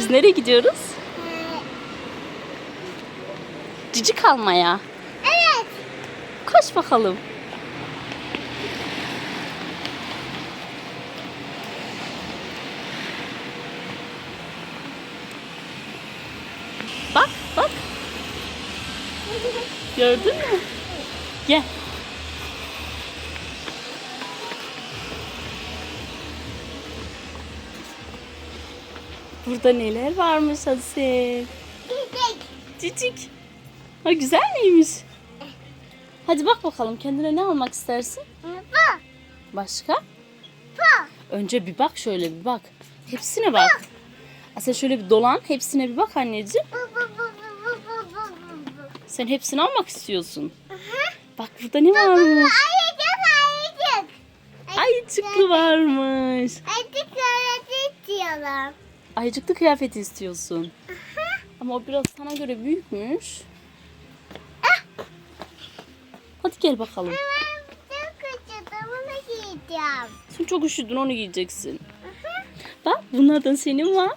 Biz nereye gidiyoruz? Cici kalmaya. Evet. Koş bakalım. Bak bak. Gördün mü? Gel. Burada neler varmış Hadise? Cicik. Cicik. Ha güzel miymiş? Hadi bak bakalım kendine ne almak istersin? Bu. Başka? Bu. Önce bir bak şöyle bir bak. Hepsine bak. Sen şöyle bir dolan hepsine bir bak anneciğim. Bu, bu, bu, bu, bu, bu, bu. Sen hepsini almak istiyorsun. Hı. Bak burada ne varmış? Bu, bu, bu, ayıcık, ayıcık. Ayıcıklı varmış. Ayıcıklı diyorlar. Ayıcıklı kıyafeti istiyorsun. Ama o biraz sana göre büyükmüş. Hadi gel bakalım. Ben çok acıdım bunu giyeceğim. Sen çok üşüdün onu giyeceksin. Bak bunlardan senin var.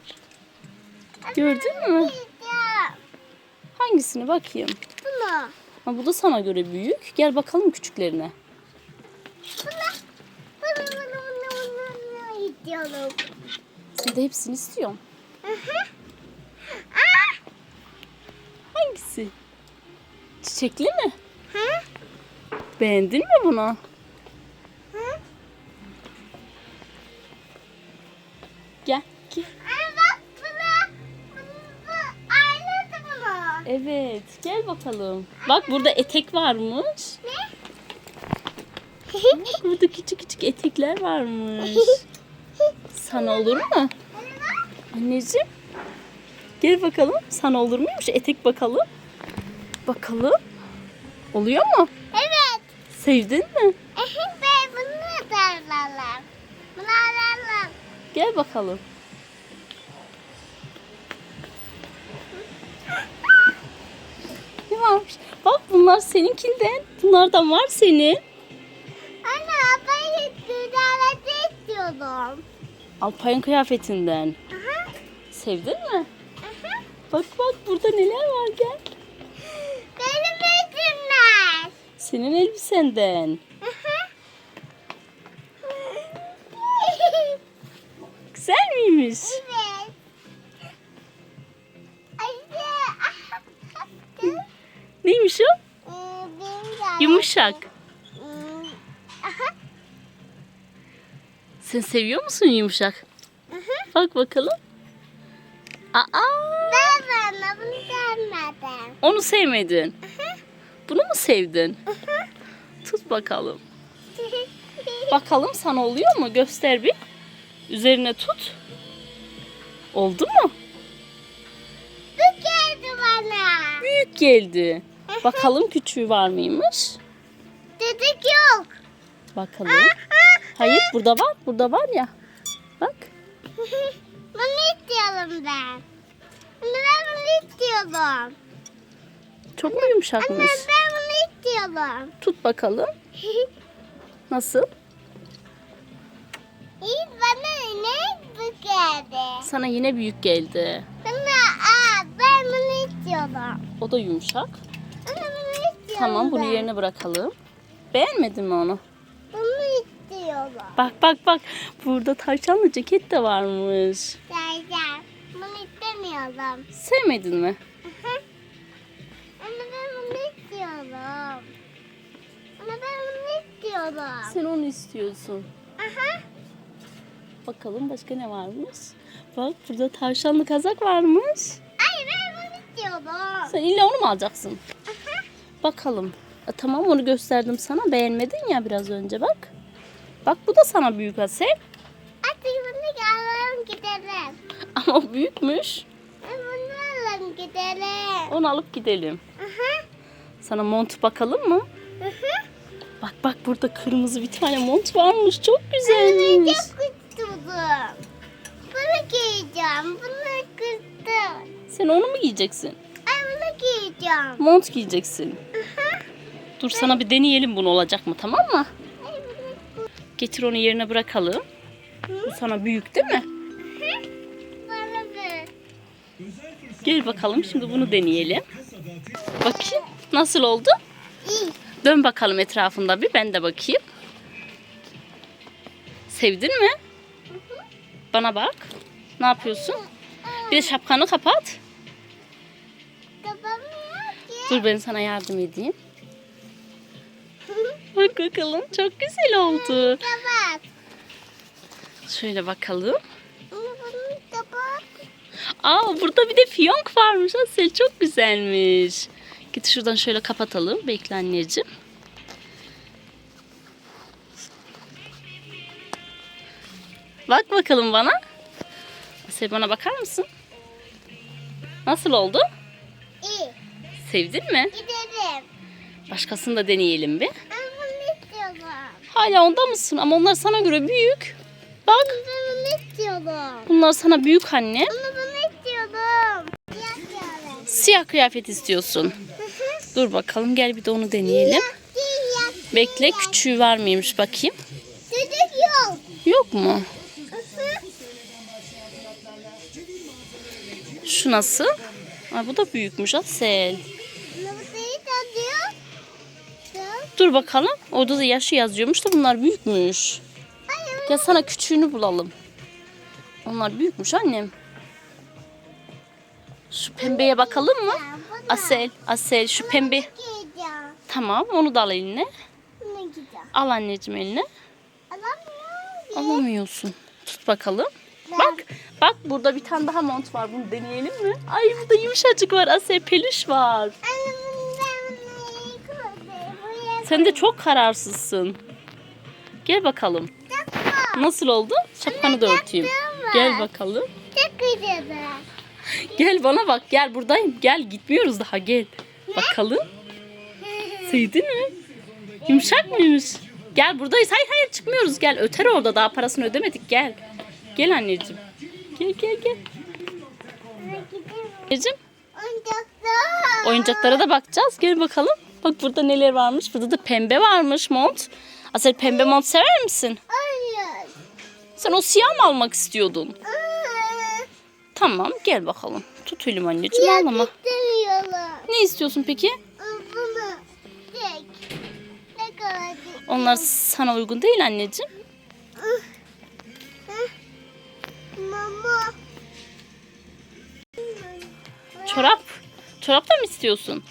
Gördün mü? Giyeceğim. Hangisini bakayım? Bunu. Ha, bu da sana göre büyük. Gel bakalım küçüklerine. Bunu. Bunu bunu bunu bunu bunu istiyorum. Sen de hepsini istiyorum. Hı hı. Ah! Hangisi? Çiçekli mi? Hı? Beğendin mi bunu? Hı? Gel. Evet. Gel bakalım. Bak burada etek varmış. Ne? Bak burada küçük küçük etekler varmış. Sana olur mu? Anneciğim. Gel bakalım. Sana olur muymuş? Etek bakalım. Bakalım. Oluyor mu? Evet. Sevdin mi? Ben bunu da alalım. Bunu alalım. Gel bakalım. Ne varmış? Bak bunlar seninkinden. Bunlardan var senin. Anne ben güzellik istiyordum. Alpay'ın kıyafetinden. Aha. Sevdin mi? Aha. Bak bak burada neler var gel. Benim elimler. Senin elbisenden. Aha. Güzel miymiş? evet. Neymiş o? Ee, Yumuşak. Sen seviyor musun yumuşak? Aha. Bak bakalım. Aa, Ben bana bunu görmedim. onu sevmedin. Aha. Bunu mu sevdin? Aha. Tut bakalım. Bakalım sana oluyor mu? Göster bir. Üzerine tut. Oldu mu? Bu geldi bana. Büyük geldi. Bakalım küçüğü var mıymış? Dedik yok. Bakalım. Hayır burada var. Burada var ya. Bak. bunu istiyorum ben. Bunu ben bunu istiyorum. Çok mu Anne yumuşakmış? ben bunu istiyorum. Tut bakalım. Nasıl? İyi bana ne bu geldi? Sana yine büyük geldi. Bana aa ben bunu istiyorum. O da yumuşak. Anne bunu istiyorum Tamam bunu ben. yerine bırakalım. Beğenmedin mi onu? Bak bak bak. Burada tavşanlı ceket de varmış. Geleceğim. Bunu istemiyorum. Sevmedin mi? Aha. Anne ben bunu istiyorum. Anne ben bunu istiyorum. Sen onu istiyorsun. Aha. Bakalım başka ne varmış? Bak burada tavşanlı kazak varmış. Ay ben bunu istiyorum. Sen illa onu mu alacaksın? Aha. Bakalım. E, tamam onu gösterdim sana. Beğenmedin ya biraz önce bak. Bak bu da sana büyük Asel. Hadi bunu alalım gidelim. Ama o büyükmüş. Bunu alalım gidelim. Onu alıp gidelim. Aha. Sana mont bakalım mı? Aha. Bak bak burada kırmızı bir tane mont varmış. Çok Ben güzelmiş. çok kıstırdım. Bunu giyeceğim. Bunu kıstım. Sen onu mu giyeceksin? Ay bunu giyeceğim. Mont giyeceksin. Aha. Dur sana bir deneyelim bunu olacak mı tamam mı? Getir onu yerine bırakalım. Bu sana büyük değil mi? Bana ver. Gel bakalım şimdi bunu deneyelim. Bakayım nasıl oldu? İyi. Dön bakalım etrafında bir ben de bakayım. Sevdin mi? Bana bak. Ne yapıyorsun? Bir de şapkanı kapat. Dur ben sana yardım edeyim. Bak bakalım çok güzel oldu. Kapat. Şöyle bakalım. Kapat. Aa burada bir de fiyonk varmış Asel çok güzelmiş. Git şuradan şöyle kapatalım. Bekle anneciğim. Bak bakalım bana. Asel bana bakar mısın? Nasıl oldu? İyi. Sevdin mi? Gidelim. Başkasını da deneyelim bir. Hala onda mısın? Ama onlar sana göre büyük. Bak Ben bunu istiyorum. bunlar sana büyük anne. Bunu bunu istiyorum. Yapıyorum. Siyah kıyafet istiyorsun. Dur bakalım gel bir de onu deneyelim. Bekle küçüğü var mıymış bakayım. Çocuk yok. Yok mu? Şu nasıl? Ay, bu da büyükmüş Asel. Dur bakalım. Orada da yaşı yazıyormuş da bunlar büyükmüş. Gel sana küçüğünü bulalım. Onlar büyükmüş annem. Şu pembeye bakalım mı? Asel, Asel şu pembe. Tamam onu da al eline. Al anneciğim eline. Alamıyorsun. Tut bakalım. Bak, bak burada bir tane daha mont var. Bunu deneyelim mi? Ay burada yumuşacık var. Asel peluş var. Anne bunu ben bunu koydum. Buraya Sen de çok kararsızsın. Gel bakalım. Nasıl oldu? Şapkanı da örteyim. Gel bakalım. Gel bana bak. Gel buradayım. Gel gitmiyoruz daha. Gel. Bakalım. Sevdin mi? Yumuşak mıymış? Gel buradayız. Hayır hayır çıkmıyoruz. Gel öter orada. Daha parasını ödemedik. Gel. Gel anneciğim. Gel gel gel. Anneciğim Oyuncaklar. oyuncaklara da bakacağız. Gel bakalım. Bak burada neler varmış. Burada da pembe varmış mont. Asel pembe mont sever misin? Hayır. Sen o siyah mı almak istiyordun? Aa, Tamam gel bakalım. Tut elim anneciğim Yok ağlama. Ne istiyorsun peki? Bunu. Tek. Ne kadar? Onlar sana uygun değil anneciğim. Mama. Çorap. Çorap da mı istiyorsun?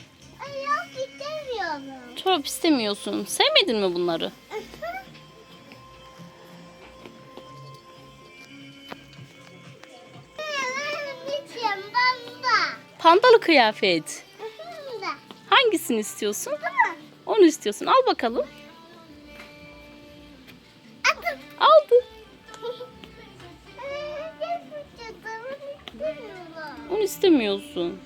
İstemiyorum. Çorap istemiyorsun. Sevmedin mi bunları? Pandalı kıyafet. Hangisini istiyorsun? Onu istiyorsun. Al bakalım. Aldı. Onu istemiyorsun.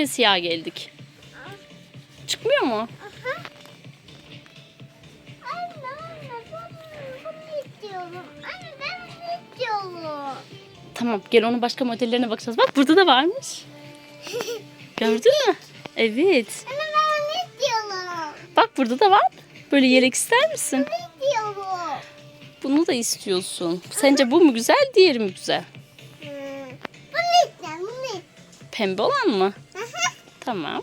Yine siyah geldik. Çıkmıyor mu? Aha. Anne anne ben bunu istiyorum. Anne ben bunu istiyorum. Tamam gel onun başka modellerine bakacağız. Bak burada da varmış. Gördün mü? Evet. Anne ben bunu istiyorum. Bak burada da var. Böyle yelek ister misin? Bunu istiyorum. Bunu da istiyorsun. Sence bu mu güzel, diğeri mi güzel? Hmm. Bunu istiyorum. Bunu. Pembe olan mı? Tamam.